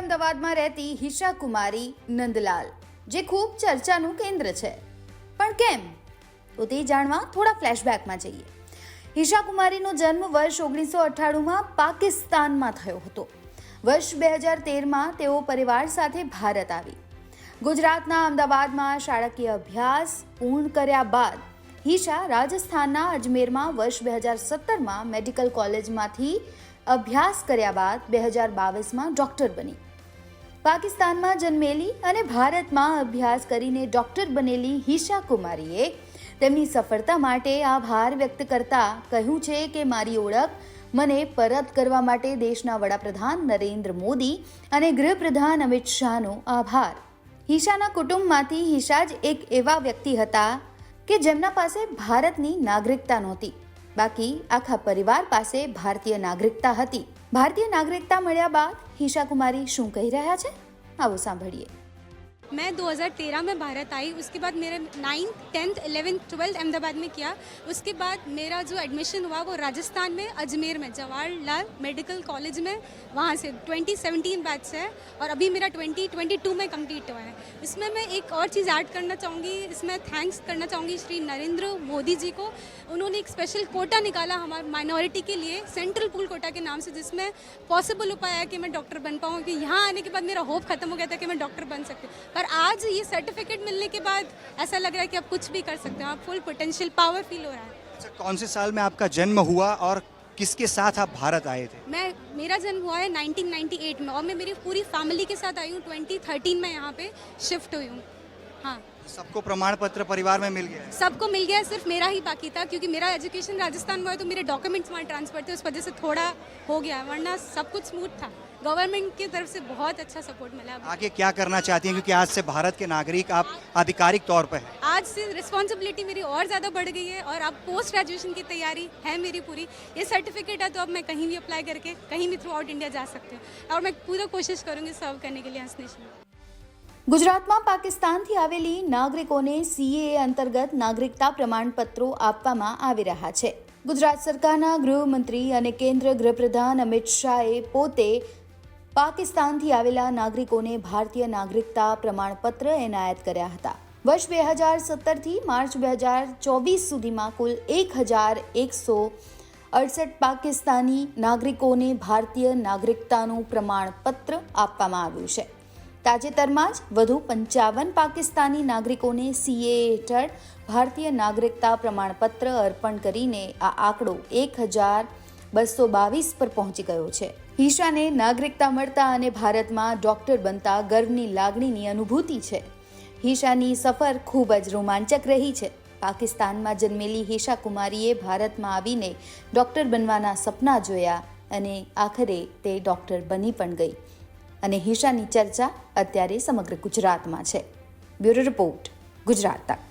અમદાવાદમાં રહેતી હિશા કુમારી નંદલાલ, જે ખૂબ ચર્ચાનું કેન્દ્ર છે. પણ કેમ? તો તે જાણવા થોડા ફ્લેશબેકમાં જઈએ. હિશા કુમારીનો જન્મ વર્ષ ઓગણીસો અઠ્ઠાણુંમાં પાકિસ્તાનમાં થયો હતો. વર્ષ બે હજાર તેરમાં તેઓ પરિવાર સાથે ભારત આવી. ગુજરાતના અમદાવાદમાં શાળાકીય અભ્યાસ પૂર્ણ કર્યા બાદ હિશા રાજસ્થાનના અજમેરમાં વર્ષ બે હજાર સત્તરમાં મેડિકલ કોલેજમાંથી અભ્યાસ કર્યા બાદ બે હજાર બાવીસમાં ડૉક્ટર બની. પાકિસ્તાનમાં જન્મેલી અને ભારતમાં અભ્યાસ કરીને ડૉક્ટર બનેલી હિશા કુમારીએ તેમની સફળતા માટે આભાર વ્યક્ત કરતા કહ્યું છે કે, મારી ઓળખ મને પરત કરવા માટે દેશના વડાપ્રધાન નરેન્દ્ર મોદી અને ગૃહપ્રધાન અમિત શાહનો આભાર. હિશાના કુટુંબમાંથી હિશા જ એક એવા વ્યક્તિ હતા કે, જેમના પાસે ભારતની નાગરિકતા નહોતી. બાકી આખા પરિવાર પાસે ભારતીય નાગરિકતા હતી. ભારતીય નાગરિકતા મળ્યા બાદ હિશા કુમારી શું કહી રહ્યા છે? આવો સાંભળીએ. मैं 2013 में भारत आई, उसके बाद मेरे ninth tenth eleventh twelfth Ahmedabad में किया। उसके बाद मेरा जो एडमिशन हुआ, वो राजस्थान में, अजमेर में, जवाहरलाल मेडिकल कॉलेज में, वहाँ से 2017 बैच से है, और अभी मेरा 2022 में कंप्लीट हुआ है। इसमें मैं एक और चीज़ ऐड करना चाहूँगी, इसमें थैंक्स करना चाहूँगी श्री नरेंद्र मोदी जी को। उन्होंने एक स्पेशल कोटा निकाला हमारे माइनॉरिटी के लिए सेंट्रल पूल कोटा के नाम से, जिसमें पॉसिबल हो पाया कि मैं डॉक्टर बन पाऊँ, कि यहाँ आने के बाद मेरा होप खत्म हो गया था कि मैं डॉक्टर बन सकती पर आज ये सर्टिफिकेट मिलने के बाद ऐसा लग रहा है कि आप कुछ भी कर सकते हैं। आप फुल पोटेंशियल पावर फील हो रहा है। अच्छा कौन से साल में आपका जन्म हुआ और किसके साथ आप भारत आए थे? मैं मेरा जन्म हुआ है 1998 में और मैं मेरी पूरी फैमिली के साथ आई हूँ। 2013 में यहाँ पे शिफ्ट हुई हूँ। हाँ। सबको प्रमाण पत्र परिवार में मिल गया है। सबको मिल गया सिर्फ़ मेरा ही बाकी था क्योंकि मेरा एजुकेशन राजस्थान में हुआ तो मेरे डॉक्यूमेंट्स वहाँ ट्रांसफ़र थे उस वजह से थोड़ा हो गया वरना सब कुछ स्मूथ था। गवर्नमेंट की तरफ़ से बहुत अच्छा सपोर्ट मिला। आगे क्या करना चाहती हैं? क्योंकि आज से भारत के नागरिक आप आधिकारिक तौर पर हैं। आज से रिस्पॉन्सिबिलिटी मेरी और ज़्यादा बढ़ गई है और अब पोस्ट ग्रेजुएशन की तैयारी है मेरी पूरी। ये सर्टिफिकेट है तो अब मैं कहीं भी अप्लाई करके कहीं भी थ्रू आउट इंडिया जा सकती हूँ। और मैं पूरा कोशिश करूँगी सर्व करने के लिए हंस नेशन में ગુજરાતમાં પાકિસ્તાનથી આવેલી નાગરિકોને સીએએ અંતર્ગત નાગરિકતા પ્રમાણપત્રો આપવામાં આવી રહ્યા છે. ગુજરાત સરકારના ગૃહમંત્રી અને કેન્દ્ર ગૃહપ્રધાન અમિત શાહે પોતે પાકિસ્તાનથી આવેલા નાગરિકોને ભારતીય નાગરિકતા પ્રમાણપત્ર એનાયત કર્યા હતા. વર્ષ બે હજાર સત્તરથી માર્ચ બે હજાર ચોવીસ સુધીમાં કુલ એક હજાર એકસો અડસઠ પાકિસ્તાની નાગરિકોને ભારતીય નાગરિકતાનું પ્રમાણપત્ર આપવામાં આવ્યું છે. તાજેતરમાં જ વધુ પંચાવન પાકિસ્તાની નાગરિકોને સીએ હેઠળ ભારતીય નાગરિકતા પ્રમાણપત્ર અર્પણ કરીને આ આંકડો એક હજાર બસો બાવીસ પર પહોંચી ગયો છે. હિશાને નાગરિકતા મળતા અને ભારતમાં ડોક્ટર બનતા ગર્વની લાગણીની અનુભૂતિ છે. હિશાની સફર ખૂબ જ રોમાંચક રહી છે. પાકિસ્તાનમાં જન્મેલી હિશા કુમારીએ ભારતમાં આવીને ડોક્ટર બનવાના સપના જોયા અને આખરે તે ડોક્ટર બની પણ ગઈ. અને હિશાની ચર્ચા અત્યારે સમગ્ર ગુજરાતમાં છે. બ્યુરો રિપોર્ટ ગુજરાત તક.